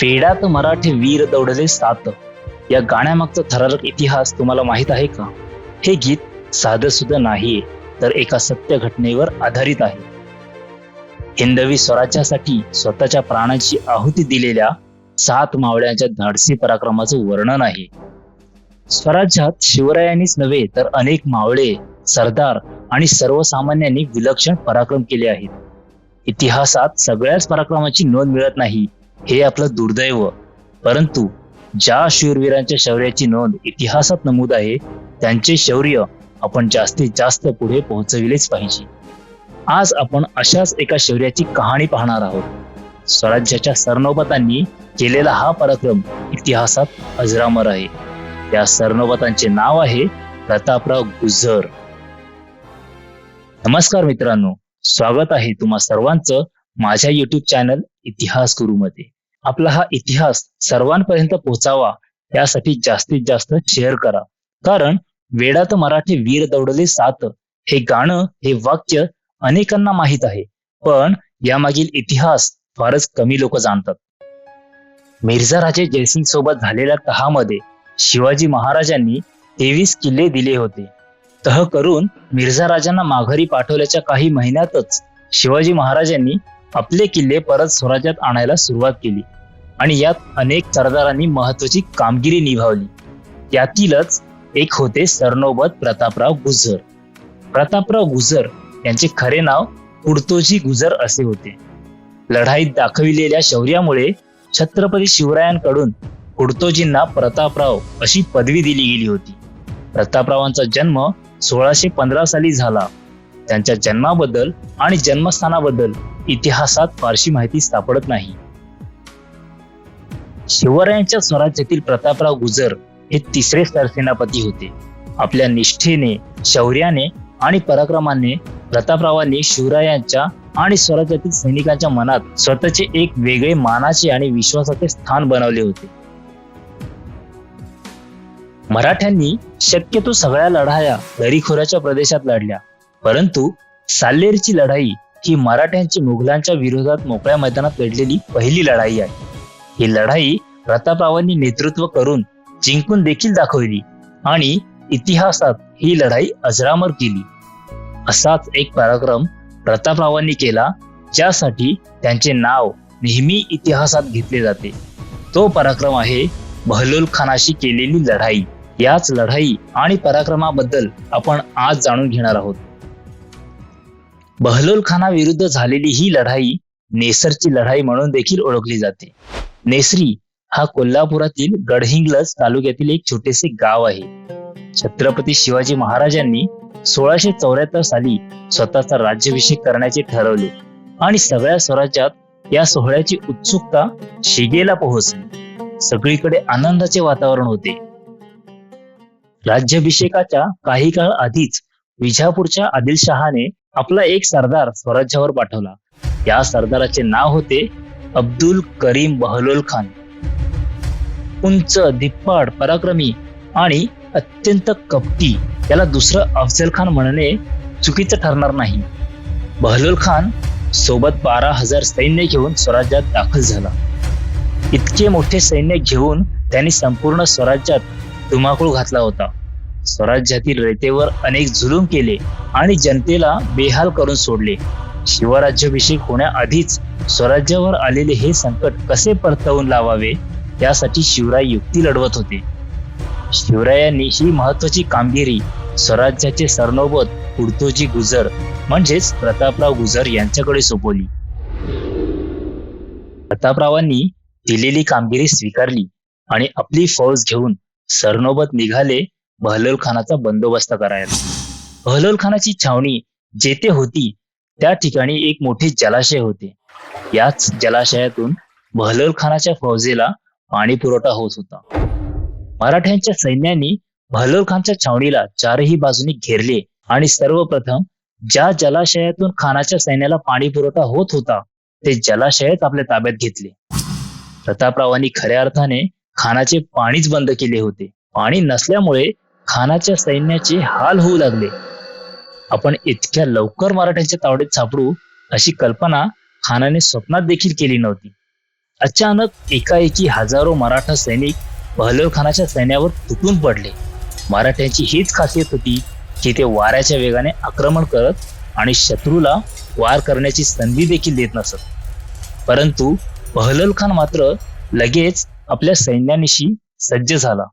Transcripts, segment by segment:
फेडात मराठी वीर दौडले सात. या गाण्यामागचा थरारक इतिहास तुम्हाला माहीत आहे का? हे गीत साधं सुद्धा नाही तर एका सत्य घटनेवर आधारित आहे. हिंदवी स्वराज्यासाठी स्वतःच्या प्राणाची आहुती दिलेल्या सात मावळ्यांच्या धाडसी पराक्रमाचं वर्णन आहे. स्वराज्यात शिवरायांनीच नव्हे तर अनेक मावळे सरदार आणि सर्वसामान्यांनी विलक्षण पराक्रम केले आहेत. इतिहासात सगळ्याच पराक्रमाची नोंद मिळत नाही हे आपलं दुर्दैव. परंतु ज्या शूरवीरांच्या शौर्याची नोंद इतिहासात नमूद आहे त्यांचे शौर्य आपण जास्तीत जास्त पुढे पोहोचविलेच पाहिजे. आज आपण अशाच एका शौर्याची कहाणी पाहणार आहोत. स्वराज्याच्या सरनोबतांनी केलेला हा पराक्रम इतिहासात अजरामर आहे. त्या सरनोबतांचे नाव आहे प्रतापराव गुजर नमस्कार मित्रांनो स्वागत आहे तुम्हा सर्वांचं माझ्या युट्यूब चॅनल इतिहास गुरुमध्ये आपला हा इतिहास सर्वांपर्यंत पोहोचावा यासाठी जास्तीत जास्त शेअर करा. कारण वेडात मराठी वीर दौडले सात हे गाणं हे वाक्य अनेकांना माहीत आहे. पण यामागील इतिहास फारच कमी लोक जाणतात. मिर्झा राजे जयसिंग सोबत झालेल्या तहामध्ये शिवाजी महाराजांनी तेवीस किल्ले दिले होते. तह करून मिर्झा राजांना माघारी पाठवल्याच्या काही महिन्यातच शिवाजी महाराजांनी आपले किल्ले परत स्वराज्यात आणायला सुरुवात केली. आणि यात अनेक सरदारांनी महत्वाची कामगिरी निभावली. यातीलच एक होते सरनोबत प्रतापराव गुजर. प्रतापराव गुजर यांचे खरे नाव कुडतोजी गुजर असे होते. लढाईत दाखविलेल्या शौर्यामुळे छत्रपती शिवरायांकडून कुडतोजींना प्रतापराव अशी पदवी दिली गेली होती. प्रतापरावांचा जन्म सोळाशे पंधरा साली झाला. त्यांच्या जन्माबद्दल आणि जन्मस्थानाबद्दल इतिहासात फारशी माहिती सापडत नाही. शिवरायांच्या स्वराज्यातील प्रतापराव गुजर हे तिसरे सरसेनापती होते. आपल्या निष्ठेने शौर्याने आणि पराक्रमाने प्रतापरावांनी शिवरायांच्या आणि स्वराज्यातील सैनिकांच्या मनात स्वतःचे एक वेगळे मानाचे आणि विश्वासाचे स्थान बनवले होते. मराठ्यांनी शक्यतो सगळ्या लढाया दरीखोऱ्याच्या प्रदेशात लढल्या. परंतु साल्लेरची लढाई ही मराठ्यांची मुघलांच्या विरोधात मोकळ्या मैदानात लढलेली पहिली लढाई आहे. ही लढाई प्रतापरावांनी नेतृत्व करून जिंकून देखील दाखवली आणि इतिहासात ही लढाई अजरामर केली. असाच एक पराक्रम प्रतापरावांनी केला ज्यासाठी त्यांचे नाव नेहमी इतिहासात घेतले जाते. तो पराक्रम आहे बहलोल खानाशी केलेली लढाई. याच लढाई आणि पराक्रमाबद्दल आपण आज जाणून घेणार आहोत. बहलोल खानाविरुद्ध झालेली ही लढाई नेसरची लढाई म्हणून देखील ओळखली जाते. नेसरी हा कोल्हापुरातील गडहिंग्लज तालुक्यातील एक छोटेसे गाव आहे. छत्रपती शिवाजी महाराजांनी सोळाशे चौऱ्याहत्तर साली स्वतःचा राज्याभिषेक करण्याचे ठरवले आणि सगळ्या स्वराज्यात या सोहळ्याची उत्सुकता शिगेला पोहोचली. सगळीकडे आनंदाचे वातावरण होते. राज्याभिषेकाच्या काही काळ आधीच विजापूरच्या आदिलशहाने आपला एक सरदार स्वराज्यावर पाठवला. या सरदाराचे नाव होते अब्दुल करीम बहलोल खान. उंच धिप्पाड पराक्रमी आणि अत्यंत कपटी याला दुसरं अफजल खान म्हणणे चुकीचं ठरणार नाही. बहलोल खान सोबत बारा हजार सैन्य घेऊन स्वराज्यात दाखल झाला. इतके मोठे सैन्य घेऊन त्यांनी संपूर्ण स्वराज्यात धुमाकूळ घातला होता. स्वराज्यातील रेतेवर अनेक जुलूम केले आणि जनतेला बेहाल करून सोडले. शिवराज्याभिषेक होण्याआधीच स्वराज्यावर आलेले हे संकट कसे परतवून लावावे यासाठी शिवराय युक्ती लढवत होते. शिवरायांनी ही महत्वाची कामगिरी स्वराज्याचे सरनोबत कुडतोजी गुजर म्हणजेच प्रतापराव गुजर यांच्याकडे सोपवली. प्रतापरावांनी दिलेली कामगिरी स्वीकारली आणि आपली फौज घेऊन सरनोबत निघाले बहलोल खानाचा बंदोबस्त करायला. बहलोल खानाची छावणी जेथे होती त्या ठिकाणी एक मोठे जलाशय होते. याच जलाशयातून बहलोल खानाच्या फौजेला पाणी पुरवठा होत होता. मराठ्यांच्या सैन्याने बहलोल खानच्या छावणीला चारही बाजूनी घेरले आणि सर्वप्रथम ज्या जलाशयातून खानाच्या सैन्याला पाणी पुरवठा होत होता ते जलाशयच आपल्या ताब्यात घेतले. प्रतापरावांनी खऱ्या अर्थाने खानाचे पाणीच बंद केले होते. पाणी नसल्यामुळे खानाच्या सैन्याचे हाल होऊ लागले. आपण इतक्या लवकर मराठ्यांच्या तावडीत सापडू अशी कल्पना खानाने स्वप्नात देखील केली नव्हती. अचानक एकाएकी हजारो मराठा सैनिक बहलोल खानाच्या सैन्यावर तुटून पडले. मराठ्यांची हीच खासियत होती की ते वाऱ्याच्या वेगाने आक्रमण करत आणि शत्रूला वार करण्याची संधी देखील देत नसत. परंतु बहलोल खान मात्र लगेच आपल्या सैन्यानिशी सज्ज झाला.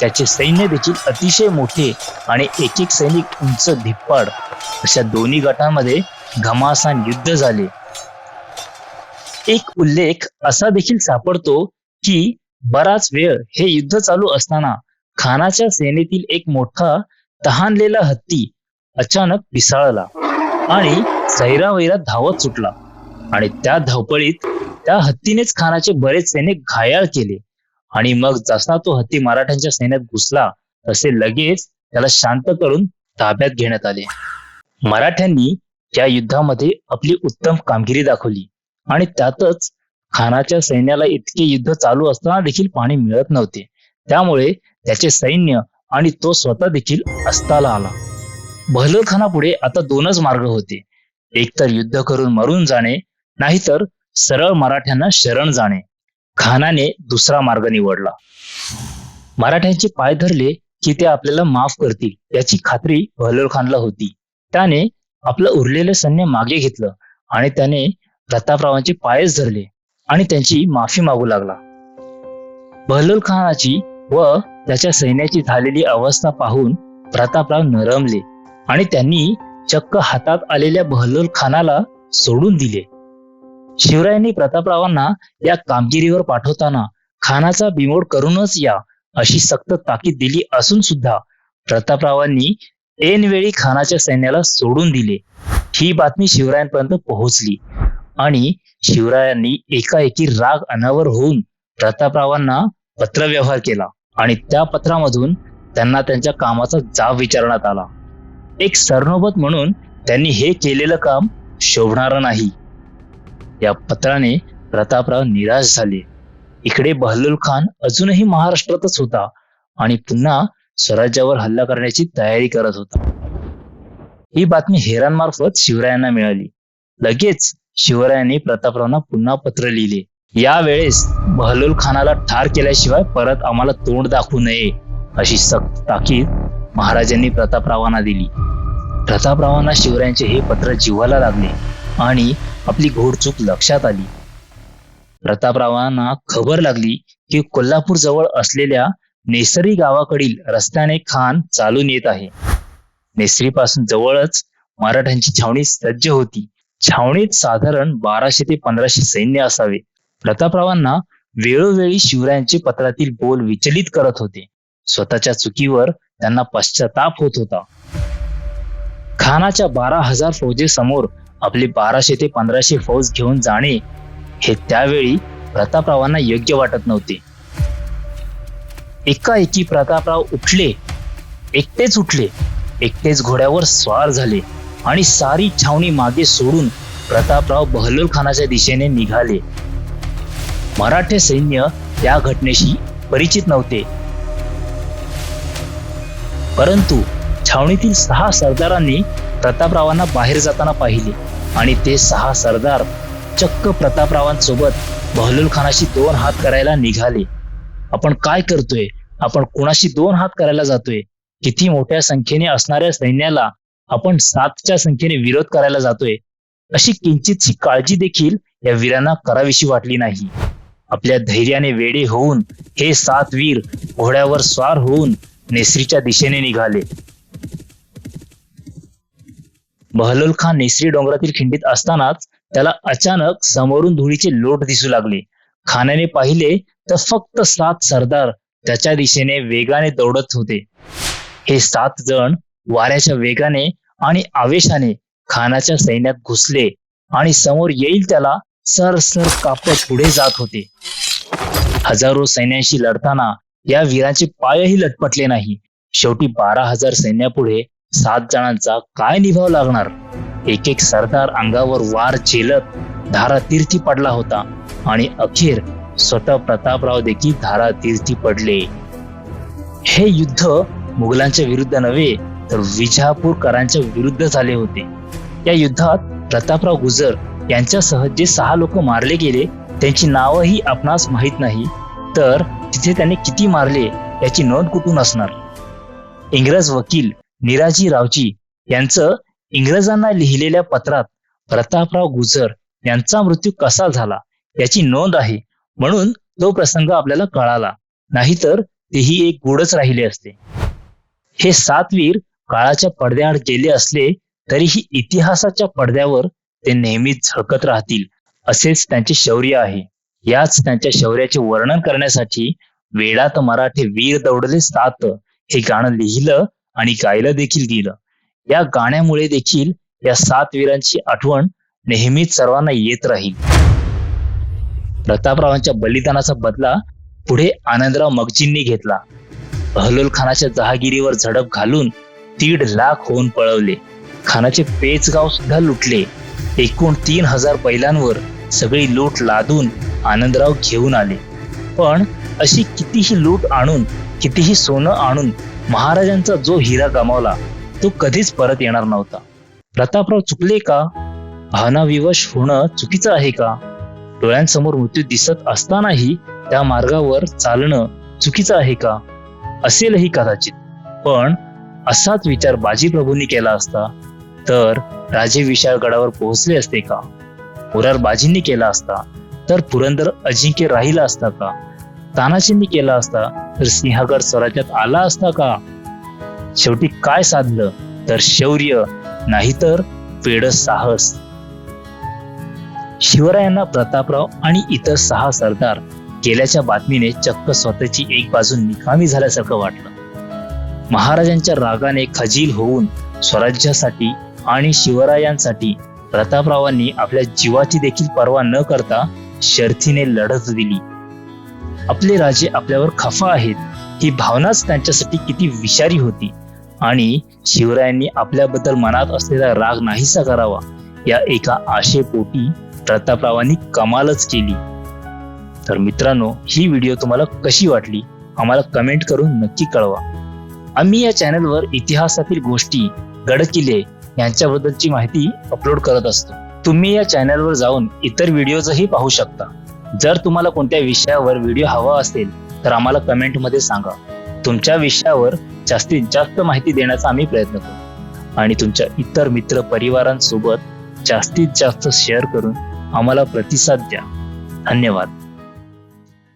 त्याचे सैन्य देखील अतिशय मोठे आणि एक एक सैनिक उंच धिप्पाड अशा दोन्ही गटांमध्ये घमासान युद्ध झाले. एक उल्लेख असा देखील सापडतो की बराच वेळ हे युद्ध चालू असताना खानाच्या सेनेतील एक मोठा तहानलेला हत्ती अचानक पिसाळला आणि सैरावैरा धावत सुटला आणि त्या धावपळीत त्या हत्तीनेच खानाचे बरेच सैनिक घायाळ केले. आणि मग जसा तो हत्ती मराठ्यांच्या सैन्यात घुसला तसे लगेच त्याला शांत करून ताब्यात घेण्यात आले. मराठ्यांनी या युद्धामध्ये आपली उत्तम कामगिरी दाखवली. आणि त्यातच खानाच्या सैन्याला इतके युद्ध चालू असताना देखील पाणी मिळत नव्हते. त्यामुळे त्याचे सैन्य आणि तो स्वतः देखील अस्ताला आला. बहलोल खानापुढे आता दोनच मार्ग होते. एक तर युद्ध करून मरून जाणे नाहीतर सरळ मराठ्यांना शरण जाणे. खानाने दुसरा मार्ग निवडला. मराठ्यांचे पाय धरले की ते आपल्याला माफ करतील याची खात्री बहलोल खानला होती. त्याने आपलं उरलेलं सैन्य मागे घेतलं आणि त्याने प्रतापरावांचे पायच धरले आणि त्यांची माफी मागू लागला. बहलोल खानाची व त्याच्या सैन्याची झालेली अवस्था पाहून प्रतापराव नरमले आणि त्यांनी चक्क हातात आलेल्या बहलोल खानाला सोडून दिले. शिवरायांनी प्रतापरावांना या कामगिरीवर पाठवताना खानाचा बिमोड करूनच या अशी सक्त ताकीद दिली असून सुद्धा प्रतापरावांनी ऐनवेळी खानाच्या सैन्याला सोडून दिले. ही बातमी शिवरायांपर्यंत पोहोचली आणि शिवरायांनी एकाएकी राग अनावर होऊन प्रतापरावांना पत्रव्यवहार केला आणि त्या पत्रामधून त्यांना त्यांच्या कामाचा जाब विचारण्यात आला. एक सरनोबत म्हणून त्यांनी हे केलेलं काम शोभणारं नाही. या पत्राने प्रतापराव निराश झाले. इकडे बहलोल खान अजूनही महाराष्ट्रातच होता आणि पुन्हा स्वराज्यावर हल्ला करण्याची तयारी करत होता. ही बातमी हेरांमार्फत शिवरायांना मिळाली. लगेच शिवरायांनी प्रतापरावांना पुन्हा पत्र लिहिले. यावेळेस बहलोल खानाला ठार केल्याशिवाय परत आम्हाला तोंड दाखवू नये अशी सक्त ताकीद महाराजांनी प्रतापरावांना दिली. प्रतापरावांना शिवरायांचे हे पत्र जीवाला लागले आणि आपली घोडचूक लक्षात आली. प्रतापरावांना खबर लागली की कोल्हापूर जवळ असलेल्या नेसरी गावाकडील रस्त्याने खान चालून येत आहे. नेसरीपासून जवळच मराठ्यांची छावणी सज्ज होती. छावणीत साधारण बाराशे ते पंधराशे सैन्य असावे. प्रतापरावांना वेळोवेळी शिवरायांचे पत्रातील बोल विचलित करत होते. स्वतःच्या चुकीवर त्यांना पश्चाताप होत होता. खानाच्या बारा हजार फौजेसमोर आपले बाराशे ते पंधराशे फौज घेऊन जाणे हे त्यावेळी प्रतापरावांना योग्य वाटत नव्हते. एकाएकी प्रतापराव उठले. एकटेच उठले. एकटेच घोड्यावर स्वार झाले आणि सारी छावणी मागे सोडून प्रतापराव बहलोल खानाच्या दिशेने निघाले. मराठे सैन्य या घटनेशी परिचित नव्हते. परंतु छावणीतील सहा सरदारांनी प्रतापरावांना बाहेर जाताना पाहिले. आणि ते सहा सरदार चक्क प्रतापरावांसोबत बहलूल खानाशी दोन हात करायला निघाले. आपण काय करतोय? आपण कुणाशी दोन हात करायला जातोय? किती मोठ्या संख्येने असणाऱ्या सैन्याला आपण सातच्या संख्येने विरोध करायला जातोय? अशी किंचितशी काळजी देखील या वीरांना करावीशी वाटली नाही. आपल्या धैर्याने वेडे होऊन हे सात वीर घोड्यावर स्वार होऊन नेसरीच्या दिशेने निघाले. बहलोल खान नेसरी डोंगरातील खिंडीत असतानाच त्याला अचानक समोरून धुळीचे लोट दिसू लागले. खानाने पाहिले तर फक्त सात सरदार त्याच्या दिशेने वेगाने दौडत होते. हे सात जण वाऱ्याच्या वेगाने आणि आवेशाने खानाच्या सैन्यात घुसले आणि समोर येईल त्याला सर सर कापत पुढे जात होते. हजारो सैन्यांशी लढताना या वीरांचे पायही लटपटले नाही. शेवटी बारा हजार सैन्यापुढे सात जणांचा काय निभाव लागणार? एक एक सरदार अंगावर वार झेलत धारातीर्थी पडला होता आणि अखेर स्वतः प्रतापराव देखील धारातीर्थी पडले. हे युद्ध मुघलांच्या विरुद्ध नव्हे तर विजापूरकरांच्या विरुद्ध झाले होते. या युद्धात प्रतापराव गुजर यांच्यासह जे सहा लोक मारले गेले त्यांची नावही आपणास माहीत नाही तर तिथे त्यांनी किती मारले याची नोंद कुठून असणार? इंग्रज वकील निराजी रावजी यांचं इंग्रजांना लिहिलेल्या पत्रात प्रतापराव गुजर यांचा मृत्यू कसा झाला याची नोंद आहे. म्हणून तो प्रसंग आपल्याला कळाला. नाहीतर तेही एक गोडच राहिले असते. हे सात वीर काळाच्या पडद्याआड गेले असले तरीही इतिहासाच्या पडद्यावर ते नेहमीच झळकत राहतील असेच त्यांचे शौर्य आहे. याच त्यांच्या शौर्याचे वर्णन करण्यासाठी वेळात मराठे वीर दौडले सात हे गाणं लिहिलं आणि गायला देखील गेलं. या गाण्यामुळे देखील या सात वीरांची आठवण नेहमीच सर्वांना येत राहील. प्रतापरावांच्या बलिदानाचा बदला पुढे आनंदराव मगजींनी घेतला. बहलोल खानाच्या जहागिरीवर झडप घालून दीड लाख होऊन पळवले. खानाचे पेचगाव सुद्धा लुटले. एकूण तीन हजार बैलांवर सगळी लूट लादून आनंदराव घेऊन आले. पण अशी कितीही लूट आणून कितीही सोनं आणून महाराजांचा जो हिरा गमावला तो कधीच परत येणार नव्हता. प्रतापराव चुकले का? भावनाविवश होणं चुकीचं आहे का? डोळ्यांसमोर मृत्यू दिसत असतानाही त्या मार्गावर चालणं चुकीचं आहे का? असेलही कदाचित. पण असाच विचार बाजीप्रभूंनी केला असता तर राजे विशाळगडावर पोहोचले असते का? मुरार बाजींनी केला असता तर पुरंदर अजिंक्य राहिला असता का? तानाजींनी केला असता तर सिंहगड स्वराज्यात आला असता का? शेवटी काय साधलं? तर शौर्य नाहीतर वेड साहस शिवरायांना प्रतापराव आणि इतर सहा सरदार गेल्याच्या बातमीने चक्क स्वतःची एक बाजू निकामी झाल्यासारखं वाटलं. महाराजांच्या रागाने खजील होऊन स्वराज्यासाठी आणि शिवरायांसाठी प्रतापरावांनी आपल्या जीवाची देखील पर्वा न करता शर्थीने लढत दिली. आपले राजे आपल्यावर खफा आहेत. ही भावनाच त्यांच्यासाठी किती विषारी होती. आणि शिवरायांनी आपल्याबद्दल मनात असलेला राग नाहीसा करावा. या एका आशेपोटी प्रतापरावांनी कमालच केली. तर मित्रांनो ही व्हिडिओ तुम्हाला कशी वाटली? आम्हाला कमेंट करून नक्की कळवा. आम्ही या चॅनलवर इतिहासातील गोष्टी गडकिल्ले यांच्याबद्दलची माहिती अपलोड करत असतो. तुम्ही या चॅनलवर जाऊन इतर व्हिडिओजही पाहू शकता. जर तुम्हाला कोणत्या विषयावर व्हिडिओ हवा असेल तर आम्हाला कमेंटमध्ये सांगा. तुमच्या विषयावर जास्तीत जास्त माहिती देण्याचा आम्ही प्रयत्न करू. आणि तुमच्या इतर मित्र परिवारांसोबत जास्तीत जास्त शेअर करून आम्हाला प्रतिसाद द्या. धन्यवाद.